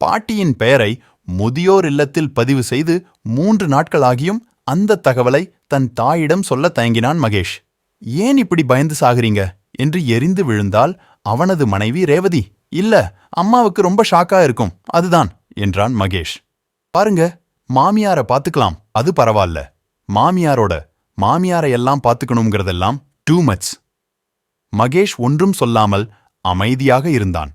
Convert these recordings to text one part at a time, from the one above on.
பாட்டியின் பெயரை முதியோர் இல்லத்தில் பதிவு செய்து மூன்று நாட்களாகியும் அந்த தகவலை தன் தாயிடம் சொல்ல தயங்கினான் மகேஷ். ஏன் இப்படி பயந்து சாகிறீங்க? என்று எரிந்து விழுந்தால் அவனது மனைவி ரேவதி. இல்ல அம்மாவுக்கு ரொம்ப ஷாக்கா இருக்கும் அதுதான் என்றான் மகேஷ். பாருங்க மாமியார பாத்துக்கலாம் அது பரவாயில்ல மாமியாரோட மாமியாரை எல்லாம் பாத்துக்கணுங்கிறதெல்லாம் டூ மச் மகேஷ் ஒன்றும் சொல்லாமல் அமைதியாக இருந்தான்.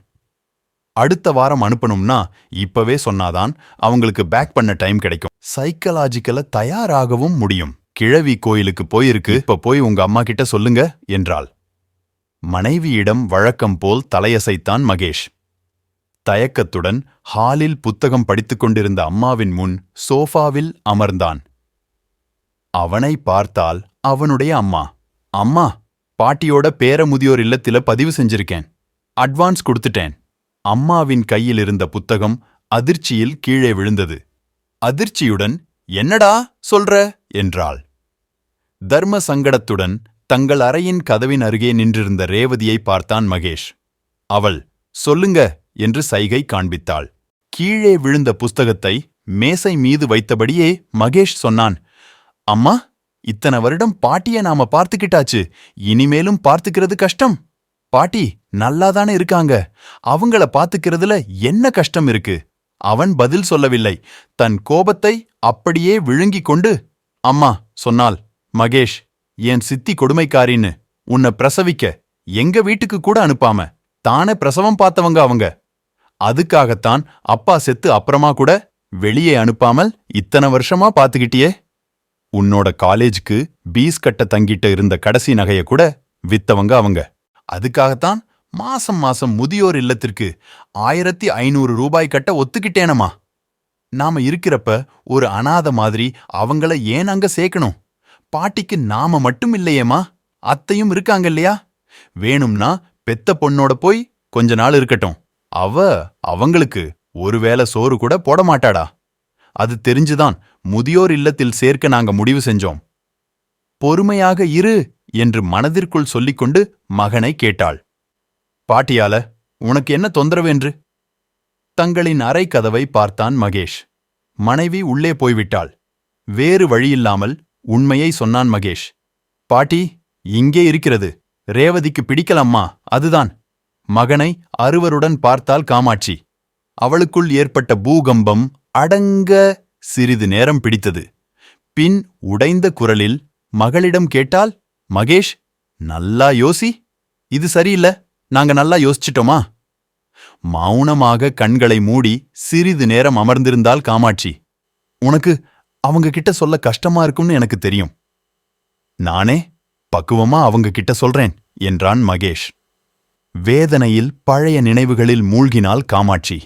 அடுத்த வாரம் அனுப்பணும்னா இப்பவே சொன்னாதான் அவங்களுக்கு பேக் பண்ண டைம் கிடைக்கும். சைக்கலாஜிக்கல தயாராகவும் முடியும். கிழவி கோயிலுக்கு போயிருக்கு. இப்ப போய் உங்க அம்மா கிட்ட சொல்லுங்க என்றாள். மனைவியிடம் வழக்கம் போல் தலையசைத்தான் மகேஷ். தயக்கத்துடன் ஹாலில் புத்தகம் படித்துக் கொண்டிருந்த அம்மாவின் முன் சோஃபாவில் அமர்ந்தான். அவனை பார்த்தால் அவனுடைய அம்மா அம்மா பாட்டியோட பேர முதியோர் இல்லத்தில பதிவு செஞ்சிருக்கேன். அட்வான்ஸ் கொடுத்துட்டேன். அம்மாவின் கையில் இருந்த புத்தகம் அதிர்ச்சியில் கீழே விழுந்தது. அதிர்ச்சியுடன் என்னடா சொல்ற? என்றாள். தர்ம சங்கடத்துடன் தங்கள் அறையின் கதவின் அருகே நின்றிருந்த ரேவதியை பார்த்தான் மகேஷ். அவள் சொல்லுங்க என்று சைகை காண்பித்தாள். கீழே விழுந்த புஸ்தகத்தை மேசை மீது வைத்தபடியே மகேஷ் சொன்னான் அம்மா இத்தனை வருடம் பாட்டிய நாம பார்த்துக்கிட்டாச்சு. இனிமேலும் பார்த்துக்கிறது கஷ்டம். பாட்டி நல்லாதானே இருக்காங்க. அவங்கள பாத்துக்கிறதுல என்ன கஷ்டம் இருக்கு? அவன் பதில் சொல்லவில்லை. தன் கோபத்தை அப்படியே விழுங்கிக் கொண்டு அம்மா சொன்னாள். மகேஷ் என் சித்தி கொடுமைக்காரின்னு உன்னை பிரசவிக்க எங்க வீட்டுக்கு கூட அனுப்பாம தானே பிரசவம் பார்த்தவங்க அவங்க. அதுக்காகத்தான் அப்பா செத்து அப்புறமா கூட வெளியே அனுப்பாமல் இத்தனை வருஷமா பாத்துக்கிட்டியே. உன்னோட காலேஜுக்கு பீஸ் கட்ட தங்கிட்ட இருந்த கடைசி நகைய கூட வித்தவங்க அவங்க. அதுக்காகத்தான் மாசம் மாசம் முதியோர் இல்லத்திற்கு ஆயிரத்தி ஐநூறு ரூபாய் கட்ட ஒத்துக்கிட்டேனமா நாம இருக்கிறப்ப ஒரு அனாத மாதிரி அவங்கள ஏன் அங்க சேர்க்கணும்? பாட்டிக்கு நாம மட்டும் இல்லையேமா அத்தையும் இருக்காங்க இல்லையா? வேணும்னா பெத்த பொண்ணோட போய் கொஞ்ச நாள் இருக்கட்டும். அவ அவங்களுக்கு ஒருவேளை சோறு கூட போட மாட்டாடா அது தெரிஞ்சுதான் முதியோர் இல்லத்தில் சேர்க்க நாங்க முடிவு செஞ்சோம். பொறுமையாக இரு என்று மனதிற்குள் சொல்லிக்கொண்டு மகனை கேட்டாள். பாட்டியால உனக்கு என்ன தொந்தரவு என்று? தங்களின் அறை கதவை பார்த்தான் மகேஷ். மனைவி உள்ளே போய்விட்டாள். வேறு வழியில்லாமல் உண்மையை சொன்னான் மகேஷ். பாட்டி இங்கே இருக்கிறது. ரேவதிக்கு பிடிக்கலம்மா அதுதான். மகனை அருவருடன் பார்த்தால் காமாட்சி. அவளுக்குள் ஏற்பட்ட பூகம்பம் அடங்க சிறிது நேரம் பிடித்தது. பின் உடைந்த குரலில் மகளிடம் கேட்டால் மகேஷ் நல்லா யோசி. இது சரியில்ல. நாங்க நல்லா யோசிச்சிட்டோமா? மௌனமாக கண்களை மூடி சிறிது நேரம் அமர்ந்திருந்தால் காமாட்சி. உனக்கு அவங்க கிட்ட சொல்ல கஷ்டமா இருக்கும்னு எனக்கு தெரியும். நானே பக்குவமா அவங்க கிட்ட சொல்றேன் என்றான் மகேஷ். வேதனையில் பழைய நினைவுகளில் மூழ்கினாள் காமாட்சி.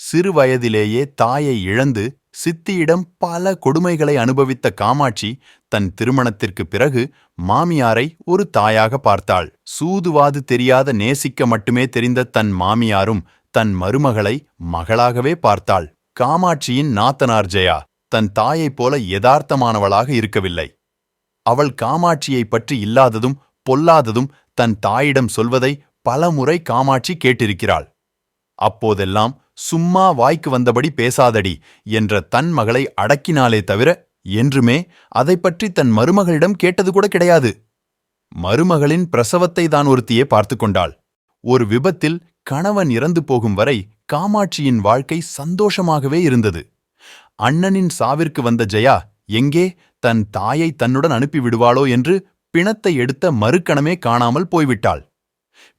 சிறுவயதிலேயே தாயை இழந்து சித்தியிடம் பல கொடுமைகளை அனுபவித்த காமாட்சி தன் திருமணத்திற்கு பிறகு மாமியாரை ஒரு தாயாக பார்த்தாள். சூதுவாது தெரியாத நேசிக்க மட்டுமே தெரிந்த தன் மாமியாரும் தன் மருமகளை மகளாகவே பார்த்தாள். காமாட்சியின் நாத்தனார் ஜெயா தன் தாயைப் போல யதார்த்தமானவளாக இருக்கவில்லை. அவள் காமாட்சியைப் பற்றி இல்லாததும் பொல்லாததும் தன் தாயிடம் சொல்வதை பலமுறை காமாட்சி கேட்டிருக்கிறாள். அப்போதெல்லாம் சும்மா வாய்க்கு வந்தபடி பேசாதடி என்ற தன் மகளை அடக்கினாலே தவிர என்றுமே அதை பற்றி தன் மருமகளிடம் கேட்டது கூட கிடையாது. மருமகளின் பிரசவத்தை தான் ஒருத்தியே பார்த்து கொண்டாள். ஒரு விபத்தில் கணவன் இறந்து போகும் வரை காமாட்சியின் வாழ்க்கை சந்தோஷமாகவே இருந்தது. அண்ணனின் சாவிற்கு வந்த ஜெயா எங்கே தன் தாயை தன்னுடன் அனுப்பிவிடுவாளோ என்று பிணத்தை எடுத்த மறுக்கணமே காணாமல் போய்விட்டாள்.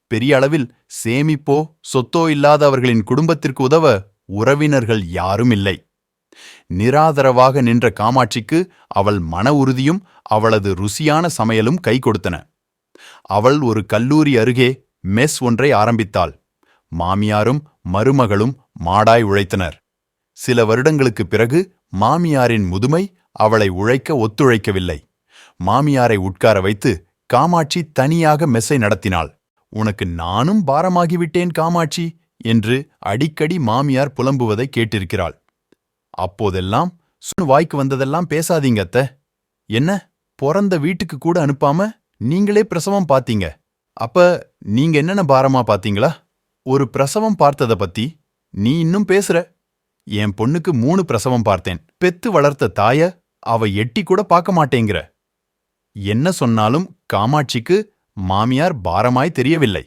பெரிய அளவில் சேமிப்போ சொத்தோ இல்லாத அவர்களின் குடும்பத்திற்கு உதவ உறவினர்கள் யாரும் இல்லை. நிராதரவாக நின்ற காமாட்சிக்கு அவள் மன உறுதியும் அவளது ருசியான சமையலும் கை கொடுத்தன. அவள் ஒரு கல்லூரி அருகே மெஸ் ஒன்றை ஆரம்பித்தாள். மாமியாரும் மருமகளும் மாடாய் உழைத்தனர். சில வருடங்களுக்குப் பிறகு மாமியாரின் முதுமை அவளை உழைக்க ஒத்துழைக்கவில்லை. மாமியாரை உட்கார வைத்து காமாட்சி தனியாக மெஸ்ஸை நடத்தினாள். உனக்கு நானும் பாரமாகிவிட்டேன் காமாட்சி! என்று அடிக்கடி மாமியார் புலம்புவதை கேட்டிருக்கிறாள். அப்போதெல்லாம் சுன் வாய்க்கு வந்ததெல்லாம் பேசாதீங்க அத்த. என்ன பிறந்த வீட்டுக்கு கூட அனுப்பாம நீங்களே பிரசவம் பார்த்தீங்க? அப்ப நீங்க என்னென்ன பாரமா பாத்தீங்களா ஒரு பிரசவம் பார்த்தத பத்தி நீ இன்னும் பேசுற. என் பொண்ணுக்கு மூணு பிரசவம் பார்த்தேன். பெத்து வளர்த்த தாய அவ எட்டி கூட பார்க்க மாட்டேங்கிற. என்ன சொன்னாலும் காமாட்சிக்கு மாமியார் பாரமாய் தெரியவில்லை.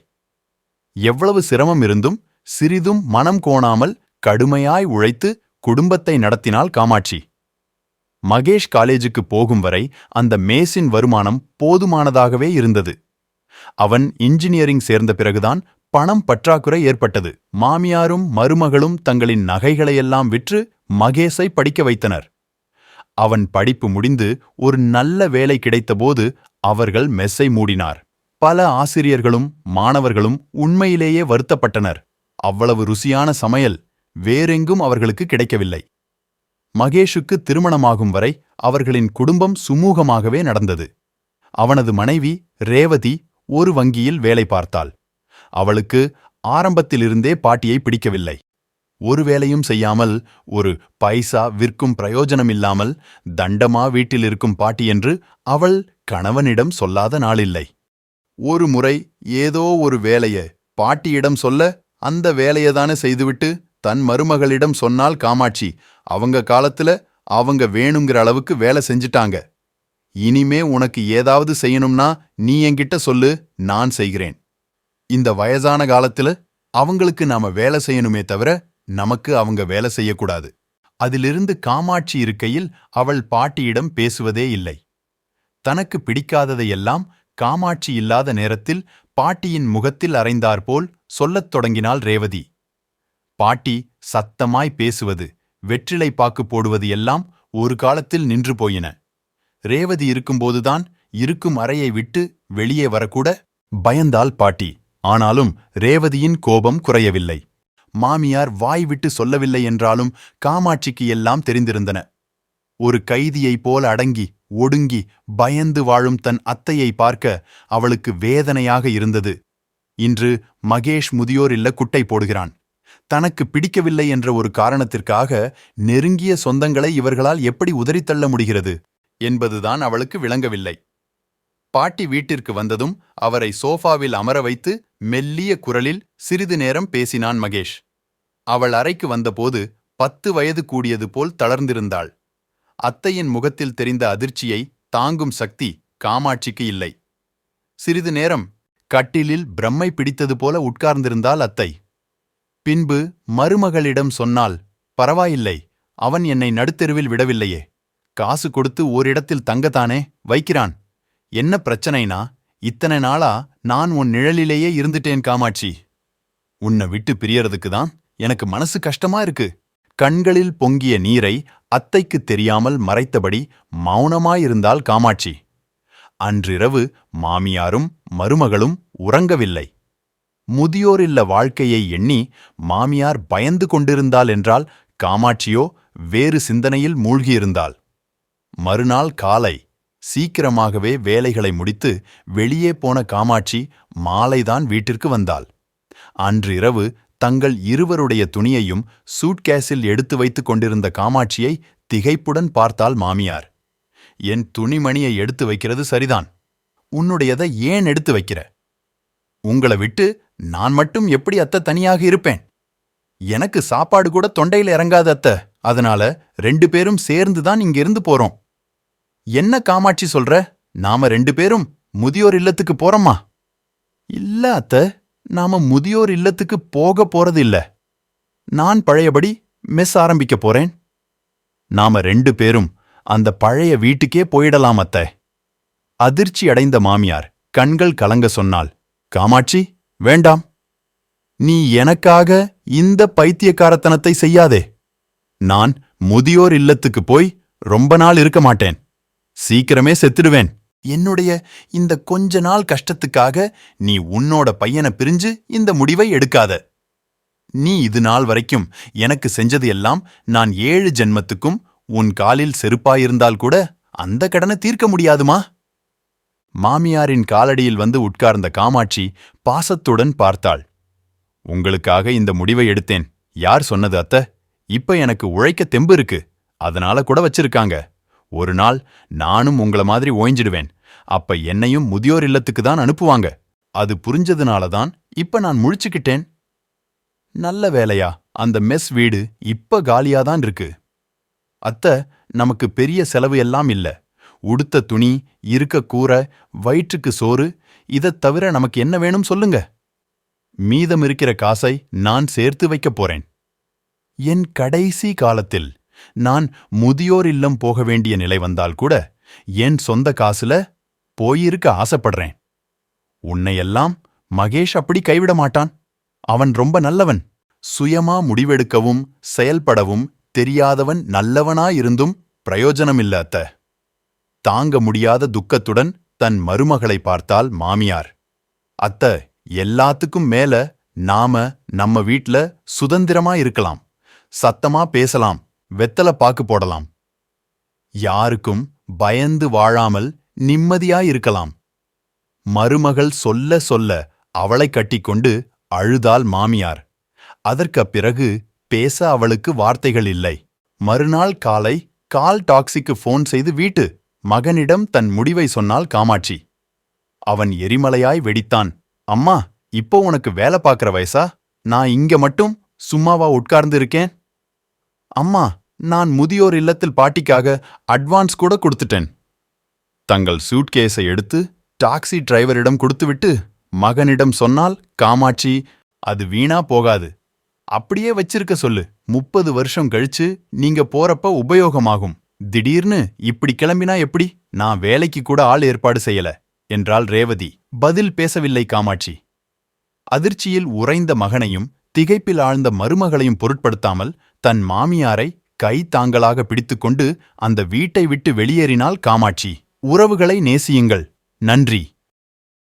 எவ்வளவு சிரமம் இருந்தும் சிறிதும் மனம் கோணாமல் கடுமையாய் உழைத்து குடும்பத்தை நடத்தினாள் காமாட்சி. மகேஷ் காலேஜுக்கு போகும் வரை அந்த மேசின் வருமானம் போதுமானதாகவே இருந்தது. அவன் இன்ஜினியரிங் சேர்ந்த பிறகுதான் பணம் பற்றாக்குறை ஏற்பட்டது. மாமியாரும் மருமகளும் தங்களின் நகைகளையெல்லாம் விற்று மகேஷை படிக்க வைத்தனர். அவன் படிப்பு முடிந்து ஒரு நல்ல வேலை கிடைத்தபோது அவர்கள் மெஸ்ஸை மூடினார். பல ஆசிரியர்களும் மாணவர்களும் உண்மையிலேயே வருத்தப்பட்டனர். அவ்வளவு ருசியான சமையல் வேறெங்கும் அவர்களுக்கு கிடைக்கவில்லை. மகேஷுக்கு திருமணமாகும் வரை அவர்களின் குடும்பம் சுமூகமாகவே நடந்தது. அவனது மனைவி ரேவதி ஒரு வங்கியில் வேலை பார்த்தாள். அவளுக்கு ஆரம்பத்திலிருந்தே பாட்டியை பிடிக்கவில்லை. ஒரு வேலையும் செய்யாமல் ஒரு பைசா விற்கும் பிரயோஜனமில்லாமல் தண்டமா வீட்டில் இருக்கும் பாட்டி என்று அவள் கணவனிடம் சொல்லாத நாளில்லை. ஒரு முறை ஏதோ ஒரு வேலைய பாட்டியிடம் சொல்ல அந்த வேலையதானே செய்துவிட்டு தன் மருமகளிடம் சொன்னால் காமாட்சி அவங்க காலத்துல அவங்க வேணுங்கிற அளவுக்கு வேலை செஞ்சிட்டாங்க. இனிமே உனக்கு ஏதாவது செய்யணும்னா நீ என்கிட்ட சொல்லு நான் செய்கிறேன். இந்த வயசான காலத்துல அவங்களுக்கு நாம வேலை செய்யணுமே தவிர நமக்கு அவங்க வேலை செய்யக்கூடாது. அதிலிருந்து காமாட்சி இருக்கையில் அவள் பாட்டியிடம் பேசுவதே இல்லை. தனக்கு பிடிக்காததையெல்லாம் காமாட்சி இல்லாத நேரத்தில் பாட்டியின் முகத்தில் அறைந்தாற்போல் சொல்லத் தொடங்கினாள் ரேவதி. பாட்டி சத்தமாய் பேசுவது வெற்றிலை பாக்கு போடுவது எல்லாம் ஒரு காலத்தில் நின்று போயின. ரேவதி இருக்கும்போதுதான் இருக்கும் அறையை விட்டு வெளியே வரக்கூட பயந்தாள் பாட்டி. ஆனாலும் ரேவதியின் கோபம் குறையவில்லை. மாமியார் வாய் விட்டு சொல்லவில்லை என்றாலும் காமாட்சிக்கு எல்லாம் தெரிந்திருந்தன. ஒரு கைதியைப் போல அடங்கி ஒடுங்கி பயந்து வாழும் தன் அத்தையை பார்க்க அவளுக்கு வேதனையாக இருந்தது. இன்று மகேஷ் முதியோர் இல்ல குட்டை போடுகிறான். தனக்கு பிடிக்கவில்லை என்ற ஒரு காரணத்திற்காக நெருங்கிய சொந்தங்களை இவர்களால் எப்படி உதறித்தள்ள முடிகிறது என்பதுதான் அவளுக்கு விளங்கவில்லை. பாட்டி வீட்டிற்கு வந்ததும் அவரை சோஃபாவில் அமர வைத்து மெல்லிய குரலில் சிறிது நேரம் பேசினான் மகேஷ். அவள் அறைக்கு வந்தபோது பத்து வயது கூடியது போல் தளர்ந்திருந்தாள். அத்தையின் முகத்தில் தெரிந்த அதிர்ச்சியை தாங்கும் சக்தி காமாட்சிக்கு இல்லை. சிறிது நேரம் கட்டிலில் பிரம்மை பிடித்தது போல உட்கார்ந்திருந்தாள் அத்தை. பின்பு மருமகளிடம் சொன்னால் பரவாயில்லை அவன் என்னை நடுத்தெருவில் விடவில்லையே. காசு கொடுத்து ஓரிடத்தில் தங்கத்தானே வைக்கிறான். என்ன பிரச்சனைனா இத்தனை நாளா நான் உன் நிழலிலேயே இருந்துட்டேன் காமாட்சி. உன்னை விட்டு பிரியறதுக்கு தான் எனக்கு மனசு கஷ்டமா இருக்கு. கண்களில் பொங்கிய நீரை அத்தைக்கு தெரியாமல் மறைத்தபடி மௌனமாயிருந்தாள் காமாட்சி. அன்றிரவு மாமியாரும் மருமகளும் உறங்கவில்லை. முதியோரில்ல வாழ்க்கையை எண்ணி மாமியார் பயந்து கொண்டிருந்தாள் என்றால் காமாட்சியோ வேறு சிந்தனையில் மூழ்கியிருந்தாள். மறுநாள் காலை சீக்கிரமாகவே வேலைகளை முடித்து வெளியே போன காமாட்சி மாலைதான் வீட்டிற்கு வந்தாள். அன்றிரவு தங்கள் இருவருடைய துணியையும் சூட்கேஸில் எடுத்து வைத்துக் கொண்டிருந்த காமாட்சியை திகைப்புடன் பார்த்தாள் மாமியார். என் துணிமணியை எடுத்து வைக்கிறது சரிதான். உன்னுடையதை ஏன் எடுத்து வைக்கிற? உங்களை விட்டு நான் மட்டும் எப்படி அத்தை தனியாக இருப்பேன்? எனக்கு சாப்பாடு கூட தொண்டையில இறங்காத அத்தை. அதனால ரெண்டு பேரும் சேர்ந்து தான் இங்கிருந்து போறோம். என்ன காமாட்சி சொல்ற? நாம ரெண்டு பேரும் முதியோர் இல்லத்துக்கு போறோமா? இல்ல அத்த. நாம முதியோர் இல்லத்துக்கு போக போறது இல்ல நான் பழையபடி மெஸ் ஆரம்பிக்க போறேன். நாம ரெண்டு பேரும் அந்த பழைய வீட்டுக்கே போயிடலாம் அத்த. அதிர்ச்சி அடைந்த மாமியார் கண்கள் கலங்க சொன்னாள் காமாட்சி வேண்டாம். நீ எனக்காக இந்த பைத்தியக்காரத்தனத்தை செய்யாதே. நான் முதியோர் இல்லத்துக்கு போய் ரொம்ப நாள் இருக்க மாட்டேன். சீக்கிரமே செத்துடுவேன். என்னுடைய இந்த கொஞ்ச நாள் கஷ்டத்துக்காக நீ உன்னோட பையனை பிரிஞ்சு இந்த முடிவை எடுக்காத. நீ இது நாள் வரைக்கும் எனக்கு செஞ்சது எல்லாம் நான் ஏழு ஜென்மத்துக்கும் உன் காலில் செருப்பாயிருந்தால் கூட அந்த கடனை தீர்க்க முடியாதுமா? மாமியாரின் காலடியில் வந்து உட்கார்ந்த காமாட்சி பாசத்துடன் பார்த்தாள். உங்களுக்காக இந்த முடிவை எடுத்தேன். யார் சொன்னது அத்த? இப்ப எனக்கு உழைக்க தெம்பு இருக்கு. அதனால கூட வச்சிருக்காங்க. ஒரு நாள் நானும் உங்கள மாதிரி ஓய்ஞ்சிடுவேன். அப்ப என்னையும் முதியோர் இல்லத்துக்கு தான் அனுப்புவாங்க. அது புரிஞ்சதுனால தான் இப்ப நான் முழிச்சுக்கிட்டேன். நல்ல வேலையா அந்த மெஸ் வீடு இப்ப காலியாதான் இருக்கு. அத்த நமக்கு பெரிய செலவு எல்லாம் இல்ல. உடுத்த துணி இருக்க கூரை வயிற்றுக்கு சோறு இதத் தவிர நமக்கு என்ன வேணும் சொல்லுங்க. மீதம் இருக்கிற காசை நான் சேர்த்து வைக்கப் போறேன். என் கடைசி காலத்தில் நான் முதியோர் இல்லம் போக வேண்டிய நிலை வந்தால் கூட என் சொந்த காசுல போயிருக்க ஆசைப்படுறேன். உன்னையெல்லாம் மகேஷ் அப்படி கைவிட மாட்டான். அவன் ரொம்ப நல்லவன். சுயமா முடிவெடுக்கவும் செயல்படவும் தெரியாதவன் நல்லவனாயிருந்தும் பிரயோஜனமில்ல அத்த. தாங்க முடியாத துக்கத்துடன் தன் மருமகளை பார்த்தால் மாமியார். அத்த எல்லாத்துக்கும் மேல நாம நம்ம வீட்ல சுதந்திரமா இருக்கலாம். சத்தமா பேசலாம். வெத்தலை பாக்கு போடலாம். யாருக்கும் பயந்து வாழாமல் நிம்மதியாயிருக்கலாம். மருமகள் சொல்ல சொல்ல அவளை கட்டிக்கொண்டு அழுதாள் மாமியார். அதற்குப் பிறகு பேச அவளுக்கு வார்த்தைகள் இல்லை. மறுநாள் காலை கால் டாக்ஸிக்கு ஃபோன் செய்து வீட்டு மகனிடம் தன் முடிவை சொன்னாள் காமாட்சி. அவன் எரிமலையாய் வெடித்தான். அம்மா இப்போ உனக்கு வேலை பார்க்கற வயசா? நான் இங்க மட்டும் சும்மாவா உட்கார்ந்து இருக்கேன் அம்மா நான் முதியோர் இல்லத்தில் பாட்டிக்காக அட்வான்ஸ் கூட கொடுத்துட்டேன். தங்கள் சூட்கேஸை எடுத்து டாக்ஸி டிரைவரிடம் கொடுத்துவிட்டு மகனிடம் சொன்னால் காமாட்சி அது வீணா போகாது. அப்படியே வச்சிருக்க சொல்லு. முப்பது வருஷம் கழிச்சு நீங்க போறப்ப உபயோகமாகும். திடீர்னு இப்படி கிளம்பினா எப்படி? நான் வேலைக்கு கூட ஆள் ஏற்பாடு செய்யல என்றாள் ரேவதி. பதில் பேசவில்லை காமாட்சி. அதிர்ச்சியில் உறைந்த மகனையும் திகைப்பில் ஆழ்ந்த மருமகளையும் பொருட்படுத்தாமல் தன் மாமியாரை கை தாங்களாக பிடித்துக்கொண்டு அந்த வீட்டை விட்டு வெளியேறினால் காமாட்சி. உறவுகளை நேசியுங்கள். நன்றி.